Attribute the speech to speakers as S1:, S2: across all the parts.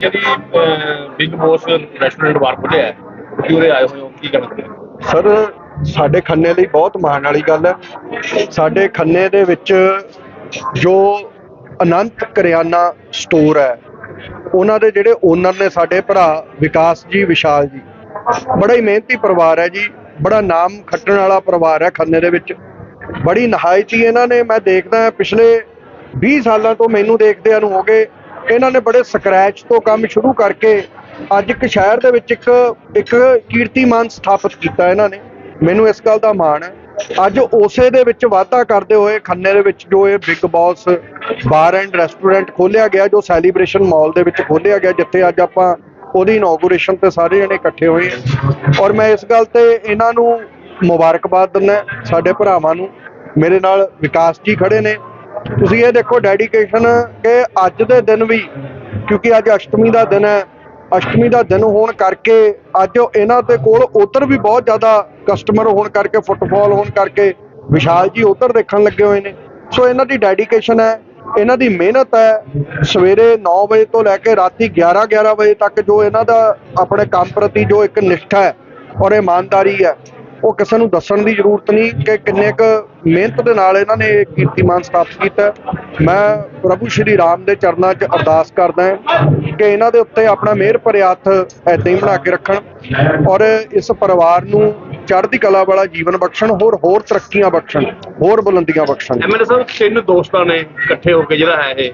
S1: ਜਿਹੜੀ big Bose restaurant ਬਾਰ ਖੁੱਲਿਆ ਹੈ, ਤੁਸੀਂ ਉਰੇ ਆਏ ਹੋਏ ਹੋ, ਕੀ ਕਹਿਣਾ
S2: ਸਰ, ਸਾਡੇ ਖੰਨੇ ਲਈ ਬਹੁਤ ਮਾਣ ਵਾਲੀ ਗੱਲ ਹੈ। ਸਾਡੇ ਖੰਨੇ ਦੇ ਵਿੱਚ ਜੋ ਅਨੰਤ ਕਰਿਆਨਾ ਸਟੋਰ ਹੈ, ਉਹਨਾਂ ਦੇ ਜਿਹੜੇ ਓਨਰ ਨੇ ਸਾਡੇ ਭਰਾ ਵਿਕਾਸ ਜੀ, ਵਿਸ਼ਾਲ ਜੀ, ਬੜਾ ਹੀ ਮਿਹਨਤੀ ਪਰਿਵਾਰ ਹੈ ਜੀ, ਬੜਾ ਨਾਮ ਖੱਟਣ ਵਾਲਾ ਪਰਿਵਾਰ ਹੈ ਖੰਨੇ ਦੇ ਵਿੱਚ। ਬੜੀ ਨਹਾਇਤੀ ਇਹਨਾਂ ਨੇ, ਮੈਂ ਦੇਖਦਾ ਪਿਛਲੇ 20 ਸਾਲਾਂ ਤੋਂ ਮੈਨੂੰ ਦੇਖਦਿਆਂ ਨੂੰ ਹੋ ਗਏ ਇਹਨਾਂ ਨੇ ਬੜੇ ਸਕ੍ਰੈਚ ਤੋਂ ਕੰਮ ਸ਼ੁਰੂ ਕਰਕੇ ਅੱਜ ਇੱਕ ਸ਼ਹਿਰ ਦੇ ਵਿੱਚ ਇੱਕ ਇੱਕ ਕੀਰਤੀਮਾਨ ਸਥਾਪਿਤ ਕੀਤਾ ਇਹਨਾਂ ਨੇ। ਮੈਨੂੰ ਇਸ ਗੱਲ ਦਾ ਮਾਣ ਹੈ। ਅੱਜ ਉਸੇ ਦੇ ਵਿੱਚ ਵਾਧਾ ਕਰਦੇ ਹੋਏ ਖੰਨੇ ਦੇ ਵਿੱਚ ਜੋ ਇਹ Big Boss bar and restaurant ਖੋਲਿਆ ਗਿਆ, ਜੋ ਸੈਲੀਬ੍ਰੇਸ਼ਨ ਮਾਲ ਦੇ ਵਿੱਚ ਖੋਲਿਆ ਗਿਆ, ਜਿੱਥੇ ਅੱਜ ਆਪਾਂ ਉਹਦੀ ਇਨੋਗੂਰੇਸ਼ਨ ਤੇ ਸਾਰੇ ਜਣੇ ਇਕੱਠੇ ਹੋਏ ਹਾਂ। ਔਰ ਮੈਂ ਇਸ ਗੱਲ ਤੇ ਇਹਨਾਂ ਨੂੰ ਮੁਬਾਰਕਬਾਦ ਦਿੰਦਾ ਸਾਡੇ ਭਰਾਵਾਂ ਨੂੰ। ਮੇਰੇ ਨਾਲ ਵਿਕਾਸ ਜੀ ਖੜੇ ਨੇ। ਤੁਸੀਂ ਇਹ ਦੇਖੋ ਡੈਡੀਕੇਸ਼ਨ ਕਿ ਅੱਜ ਦੇ ਦਿਨ ਵੀ, ਕਿਉਂਕਿ ਅੱਜ ਅਸ਼ਟਮੀ ਦਾ ਦਿਨ ਹੈ, ਅਸ਼ਟਮੀ ਦਾ ਦਿਨ ਹੋਣ ਕਰਕੇ ਅੱਜ ਇਹਨਾਂ ਦੇ ਕੋਲ ਉਧਰ ਵੀ ਬਹੁਤ ਜ਼ਿਆਦਾ ਕਸਟਮਰ ਹੋਣ ਕਰਕੇ ਫੁੱਟਫਾਲ ਹੋਣ ਕਰਕੇ ਵਿਸ਼ਾਲ ਜੀ ਉਧਰ ਦੇਖਣ ਲੱਗੇ ਹੋਏ ਨੇ। ਸੋ ਇਹਨਾਂ ਦੀ ਡੈਡੀਕੇਸ਼ਨ ਹੈ, ਇਹਨਾਂ ਦੀ ਮਿਹਨਤ ਹੈ, ਸਵੇਰੇ 9 ਵਜੇ ਤੋਂ ਲੈ ਕੇ ਰਾਤੀ 11 11 ਵਜੇ ਤੱਕ ਜੋ ਇਹਨਾਂ ਦਾ ਆਪਣੇ ਕੰਮ ਪ੍ਰਤੀ ਜੋ ਇੱਕ ਨਿਸ਼ਠਾ ਹੈ ਔਰ ਇਮਾਨਦਾਰੀ ਹੈ ਉਹ ਕਿਸੇ ਨੂੰ ਦੱਸਣ ਦੀ ਜ਼ਰੂਰਤ ਨਹੀਂ ਕਿ ਕਿੰਨੇ ਕੁ ਮਿਹਨਤ ਦੇ ਨਾਲ ਇਹਨਾਂ ਨੇ ਕੀਰਤੀਮਾਨ ਸਥਾਪਿਤ ਕੀਤਾ। ਮੈਂ ਪ੍ਰਭੂ ਸ਼੍ਰੀ ਰਾਮ ਦੇ ਚਰਨਾਂ 'ਚ ਅਰਦਾਸ ਕਰਦਾ ਕਿ ਇਹਨਾਂ ਦੇ ਉੱਤੇ ਆਪਣਾ ਮਿਹਰ ਭਰਿਆ ਹੱਥ ਏਦਾਂ ਹੀ ਬਣਾ ਕੇ ਰੱਖਣ ਔਰ ਇਸ ਪਰਿਵਾਰ ਨੂੰ ਚੜ੍ਹਦੀ ਕਲਾ ਵਾਲਾ ਜੀਵਨ ਬਖਸ਼ਣ, ਹੋਰ ਹੋਰ ਤਰੱਕੀਆਂ ਬਖਸ਼ਣ, ਹੋਰ ਬੁਲੰਦੀਆਂ ਬਖਸ਼ਣ।
S1: ਐਮਐਲਏ ਸਾਹਿਬ, ਤਿੰਨ ਦੋਸਤਾਂ ਨੇ ਇਕੱਠੇ ਹੋ ਕੇ ਜਿਹੜਾ ਹੈ ਇਹ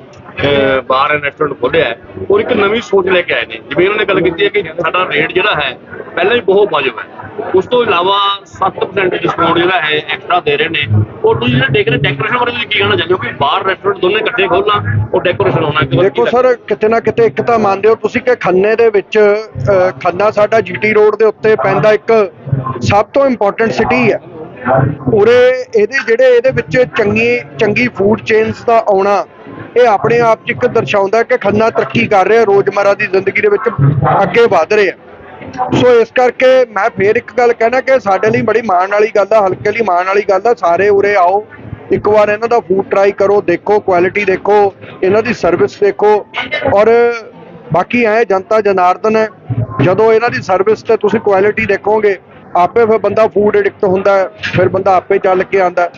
S1: ਬਾਰ ਐਂਡ ਰੈਸਟੋਰੈਂਟ ਖੋਲਿਆ ਔਰ ਇੱਕ ਨਵੀਂ ਸੋਚ ਲੈ ਕੇ ਆਏ ਨੇ। ਜਿਵੇਂ ਉਹਨਾਂ ਨੇ ਗੱਲ ਕੀਤੀ ਹੈ ਕਿ ਸਾਡਾ ਰੇਟ ਜਿਹੜਾ ਹੈ ਪਹਿਲਾਂ ਹੀ ਬਹੁਤ ਵਾਜਬ ਹੈ। ਉਸ ਤੋਂ ਇਲਾਵਾ 7% ਡਿਸਕਾਊਂਟ ਜਿਹੜਾ ਹੈ ਐਕਸਟਰਾ ਦੇ ਰਹੇ ਨੇ। ਔਰ ਤੁਸੀਂ ਜਿਹੜਾ ਦੇਖ ਰਹੇ ਡੈਕੋਰੇਸ਼ਨ ਬਾਰੇ ਤੁਸੀਂ ਕੀ ਕਹਿਣਾ ਚਾਹੁੰਦੇ ਹੋ ਕਿ ਬਾਰ ਰੈਸਟੋਰੈਂਟ ਦੋਨੇ ਇਕੱਠੇ ਖੋਲਣਾ ਔਰ ਡੈਕੋਰੇਸ਼ਨ ਹੋਣਾ
S2: ਦੇਖੋ ਸਰ ਕਿਤੇ ਨਾ ਕਿਤੇ ਇੱਕ ਤਾਂ ਮੰਨਦੇ ਹੋ ਤੁਸੀਂ ਕਿ ਖੰਨੇ ਦੇ ਵਿੱਚ ਖੰਨਾ ਸਾਡਾ ਜੀਟੀ ਰੋਡ ਦੇ ਉੱਤੇ ਪੈਂਦਾ ਇੱਕ ਸਭ ਤੋਂ ਇੰਪੋਰਟੈਂਟ ਸਿਟੀ ਹੈ। ਉਰੇ ਇਹਦੇ ਜਿਹੜੇ ਇਹਦੇ ਵਿੱਚ ਚੰਗੀ ਚੰਗੀ ਫੂਡ ਚੇਨਸ ਦਾ ਆਉਣਾ ਇਹ ਆਪਣੇ ਆਪ 'ਚ ਇੱਕ ਦਰਸਾਉਂਦਾ ਕਿ ਖੰਨਾ ਤਰੱਕੀ ਕਰ ਰਿਹਾ, ਰੋਜ਼ਮਰਾ ਦੀ ਜ਼ਿੰਦਗੀ ਦੇ ਵਿੱਚ ਅੱਗੇ ਵਧ ਰਿਹਾ। ਸੋ ਇਸ ਕਰਕੇ ਮੈਂ ਫੇਰ ਇੱਕ ਗੱਲ ਕਹਿਣਾ ਕਿ ਸਾਡੇ ਲਈ ਬੜੀ ਮਾਣ ਵਾਲੀ ਗੱਲ ਆ, ਹਲਕੇ ਲਈ ਮਾਣ ਵਾਲੀ ਗੱਲ ਆ। ਸਾਰੇ ਉਰੇ ਆਓ, ਇੱਕ ਵਾਰ ਇਹਨਾਂ ਦਾ ਫੂਡ ਟਰਾਈ ਕਰੋ, ਦੇਖੋ ਕੁਆਲਿਟੀ ਦੇਖੋ, ਇਹਨਾਂ ਦੀ ਸਰਵਿਸ ਦੇਖੋ। ਔਰ ਬਾਕੀ ਐ, ਜਨਤਾ ਜਨਾਰਦਨ ਹੈ ਜਦੋਂ ਇਹਨਾਂ ਦੀ ਸਰਵਿਸ ਤੇ ਤੁਸੀਂ ਕੁਆਲਿਟੀ ਦੇਖੋਗੇ, ਆਪੇ ਫਿਰ ਬੰਦਾ ਫੂਡ ਐਡਿਕਟ ਹੁੰਦਾ, ਫਿਰ ਬੰਦਾ ਆਪੇ ਚੱਲ ਕੇ ਆਂਦਾ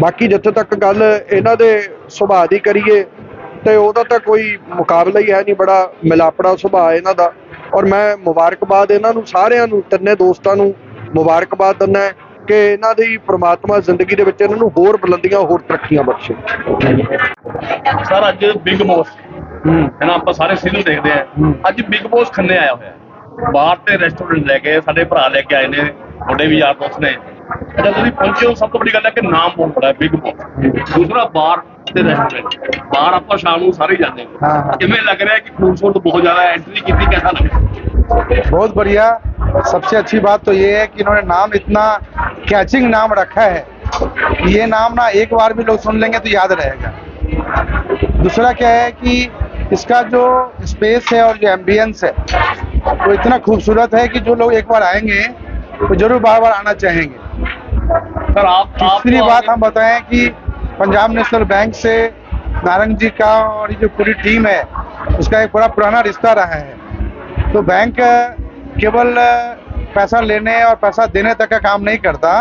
S2: ਬਾਕੀ ਜਿੱਥੇ ਤੱਕ ਗੱਲ ਇਹਨਾਂ ਦੇ ਸੁਭਾਅ ਦੀ ਕਰੀਏ ਤੇ ਉਹਦਾ ਤਾਂ ਕੋਈ ਮੁਕਾਬਲਾ ਹੀ ਹੈ ਨਹੀਂ ਬੜਾ ਮਿਲਾਪੜਾ ਸੁਭਾਅ ਇਹਨਾਂ ਦਾ। ਔਰ ਮੈਂ ਮੁਬਾਰਕਬਾਦ ਇਹਨਾਂ ਨੂੰ ਸਾਰਿਆਂ ਨੂੰ ਤਿੰਨੇ ਦੋਸਤਾਂ ਨੂੰ ਮੁਬਾਰਕਬਾਦ ਦਿੰਦਾ ਕਿ ਇਹਨਾਂ ਦੀ ਪ੍ਰਮਾਤਮਾ ਜ਼ਿੰਦਗੀ ਦੇ ਵਿੱਚ ਇਹਨਾਂ ਨੂੰ ਹੋਰ ਬੁਲੰਦੀਆਂ ਹੋਰ ਤਰੱਕੀਆਂ ਬਖਸ਼ੇ।
S1: ਸਰ ਅੱਜ ਬਿਗ ਬੋਸ। ਹੈ। ਨਾ ਆਪਾਂ ਸਾਰੇ ਸੀਰੀਅਲ ਦੇਖਦੇ ਆ ਅੱਜ ਬਿਗ ਬੋਸ ਖੰਨੇ ਆਇਆ ਹੋਇਆ। ਬਾਹਰ ਤੇ ਰੈਸਟੋਰੈਂਟ ਲੈ ਕੇ ਸਾਡੇ ਭਰਾ ਲੈ ਕੇ ਆਏ ਨੇ ਤੁਹਾਡੇ ਵੀ ਯਾਰ ਦੋਸਤ ਨੇ। ਜਦ ਤੁਸੀਂ ਪਹੁੰਚੇ ਹੋ ਸਭ ਤੋਂ ਵੱਡੀ ਗੱਲ ਹੈ ਕਿ ਨਾਮ ਬਹੁਤ ਬੜਾ ਹੈ ਬਿਗ ਬੋਸ ਦੂਸਰਾ ਬਾਰ ਤੇ ਰੈਸਟੋਰੈਂਟ ਬਾਹਰ ਆਪਾਂ ਸ਼ਾਮ ਨੂੰ ਸਾਰੇ ਹੀ ਜਾਂਦੇ
S3: ਹਾਂ,
S1: ਹਾਂ
S3: ਹਾਂ।
S1: ਕਿਵੇਂ ਲੱਗ ਰਿਹਾ ਹੈ ਕਿ ਖੂਬਸੂਰਤ ਬਹੁਤ ਜ਼ਿਆਦਾ ਐਂਟਰੀ ਕੀਤੀ कैसा लग रहा है
S3: बहुत बढ़िया सबसे अच्छी बात तो ये है कि इन्होंने नाम इतना कैचिंग नाम रखा है ये नाम ना एक बार भी लोग सुन लेंगे तो याद रहेगा दूसरा क्या है कि इसका जो स्पेस है और जो एम्बियंस है वो इतना खूबसूरत है कि जो लोग एक बार आएंगे तो जरूर बार बार आना चाहेंगे
S1: सर आप
S3: तीसरी
S1: आप
S3: बात हम बताएँ कि पंजाब नेशनल बैंक से नारंग जी का और ये जो पूरी टीम है उसका एक बड़ा पुराना रिश्ता रहा है। तो बैंक केवल पैसा लेने और पैसा देने तक का काम नहीं करता।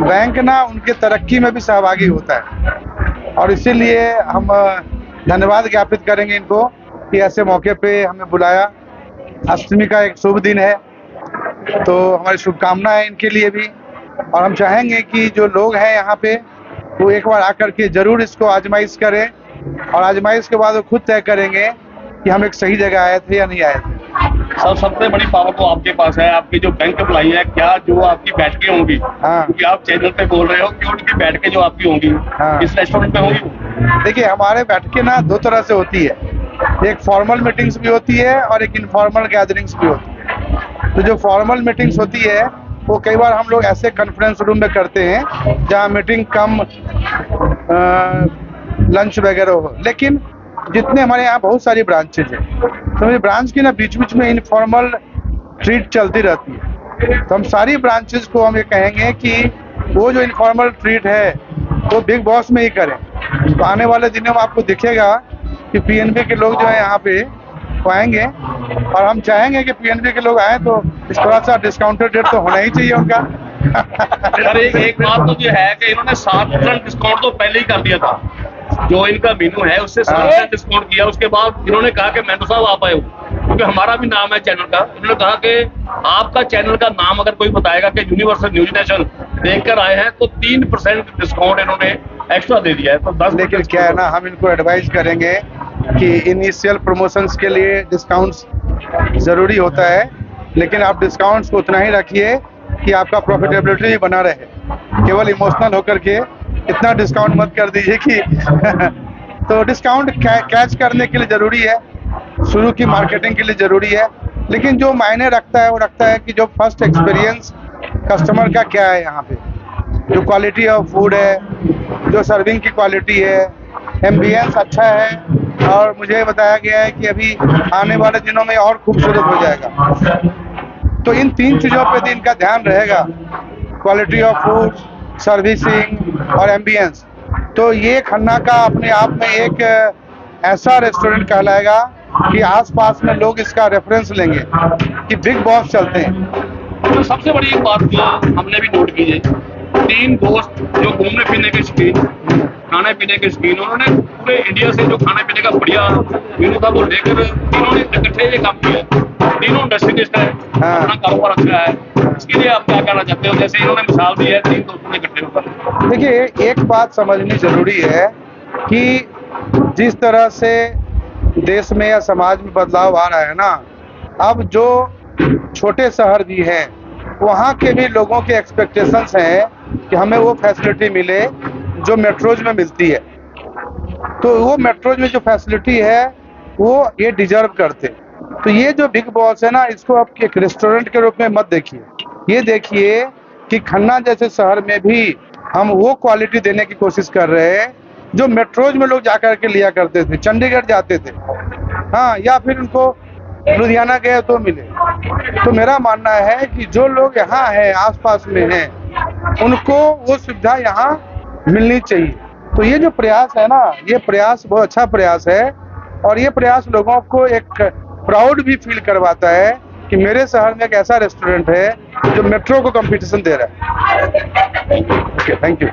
S3: बैंक ना उनके तरक्की में भी सहभागी होता है। और इसीलिए हम धन्यवाद ज्ञापित करेंगे इनको कि ऐसे मौके पे हमें बुलाया। अष्टमी का एक शुभ दिन है। तो हमारी शुभकामनाएँ इनके लिए भी। और हम चाहेंगे कि जो लोग हैं यहाँ पे वो एक बार आकर के ज़रूर इसको आजमाइश करें और आजमाइश के बाद वो खुद तय करेंगे कि हम एक सही जगह आए थे या नहीं आए थे।
S1: सर सबसे बड़ी पावर तो आपके पास है। आपकी जो बैंक एम्प्लाई है क्या जो आपकी बैठकें होंगी?
S3: हाँ।
S1: क्योंकि आप चैनल पे बोल रहे हो कि उनकी बैठकें जो आपकी होंगी
S3: हाँ।
S1: इस रेस्टोरेंट पे होंगी?
S3: देखिए हमारे बैठकें ना दो तरह से होती है। एक फॉर्मल मीटिंग्स भी होती है और एक इनफॉर्मल गैदरिंग्स भी होती है। तो जो फॉर्मल मीटिंग्स होती है वो कई बार हम लोग ऐसे कॉन्फ्रेंस रूम में करते हैं, जहाँ मीटिंग कम लंच वगैरह हो। लेकिन जितने हमारे यहाँ बहुत सारी ब्रांचेज हैं तो मेरी ब्रांच की ना बीच बीच में इनफॉर्मल ट्रीट चलती रहती है। तो हम सारी ब्रांचेज को हम ये कहेंगे कि वो जो इनफॉर्मल ट्रीट है, वो बिग बॉस में ही करें। तो आने वाले दिनों में आपको दिखेगा कि पीएनबी के लोग जो है यहाँ पे वो आएँगे और हम चाहेंगे कि पीएनबी के लोग आए तो इस थोड़ा सा डिस्काउंटेड रेट तो होना ही चाहिए उनका।
S1: सर एक एक बात तो ये है कि इन्होंने सात परसेंट डिस्काउंट तो पहले ही कर दिया था। जो इनका मेनू है उससे सात
S3: हाँ।
S1: परसेंट डिस्काउंट किया उसके बाद इन्होंने कहा कि मेंटो साहब आप आए हो क्योंकि हमारा भी नाम है चैनल का। इन्होंने कहा कि आपका चैनल का नाम अगर कोई बताएगा कि यूनिवर्सल न्यूज़ नेशन देखकर आए हैं तो तीन परसेंट डिस्काउंट इन्होंने एक्स्ट्रा दे दिया है तो दस
S3: लेकिन क्या है ना हम इनको एडवाइस करेंगे कि इनिशियल प्रमोशंस के लिए डिस्काउंट्स ज़रूरी होता है, लेकिन आप डिस्काउंट्स को उतना ही रखिए कि आपका प्रॉफिटेबिलिटी बना रहे। केवल इमोशनल होकर के इतना डिस्काउंट मत कर दीजिए कि तो डिस्काउंट कैच करने के लिए ज़रूरी है, शुरू की मार्केटिंग के लिए ज़रूरी है, लेकिन जो मायने रखता है, वो रखता है कि जो फ़र्स्ट एक्सपीरियंस कस्टमर का क्या है यहाँ पे। जो क्वालिटी ऑफ़ फ़ूड है, जो सर्विंग की क्वालिटी है एम्बियंस अच्छा है और मुझे बताया गया है कि अभी आने वाले दिनों में और खूबसूरत हो जाएगा। तो इन तीन चीज़ों पर भी इनका ध्यान रहेगा। क्वालिटी ऑफ़ फ़ूड सर्विसिंग और एम्बियंस तो ये खन्ना का अपने आप में एक ऐसा रेस्टोरेंट कहलाएगा कि आसपास में लोग इसका रेफरेंस लेंगे कि बिग बॉस चलते हैं।
S1: तो सबसे बड़ी एक बात हमने भी नोट की है तीन दोस्त जो घूमने फिरने के शौकीन खाने पीने के शौकीन उन्होंने पूरे इंडिया से जो खाने पीने का बढ़िया मेनू था वो लेकर तीनों ने इकट्ठे ये काम किया। तीनों इंडस्ट्रियलिस्ट है
S3: हाँ।
S1: अपना कारोबार अच्छा है। इसके लिए आप क्या कहना चाहते हो? जैसे इन्होंने मिसाल दी है तीन दोस्तों ने इकट्ठे होकर।
S3: देखिए एक बात समझनी ज़रूरी है कि जिस तरह से देश में या समाज में बदलाव आ रहा है ना अब जो छोटे शहर भी हैं वहाँ के भी लोगों के एक्सपेक्टेशंस हैं कि हमें वो फैसिलिटी मिले जो मेट्रोज में मिलती है। तो वो मेट्रोज में जो फैसिलिटी है, वो ये डिजर्व करते। तो ये जो बिग बॉस है ना, इसको आप एक रेस्टोरेंट के रूप में मत देखिए। ये देखिए कि खन्ना जैसे शहर में भी हम वो क्वालिटी देने की कोशिश कर रहे हैं, जो मेट्रोज में लोग जाकर के लिया करते थे, चंडीगढ़ जाते थे। हाँ या फिर उनको लुधियाना गए तो मिले। तो मेरा मानना है कि जो लोग यहाँ हैं, आसपास में हैं उनको वो सुविधा यहाँ मिलनी चाहिए। तो ये जो प्रयास है ना, ये प्रयास बहुत अच्छा प्रयास है और ये प्रयास लोगों को एक प्राउड भी फील करवाता है कि मेरे शहर में एक ऐसा रेस्टोरेंट है जो मेट्रो को कंपटीशन दे रहा है। Thank you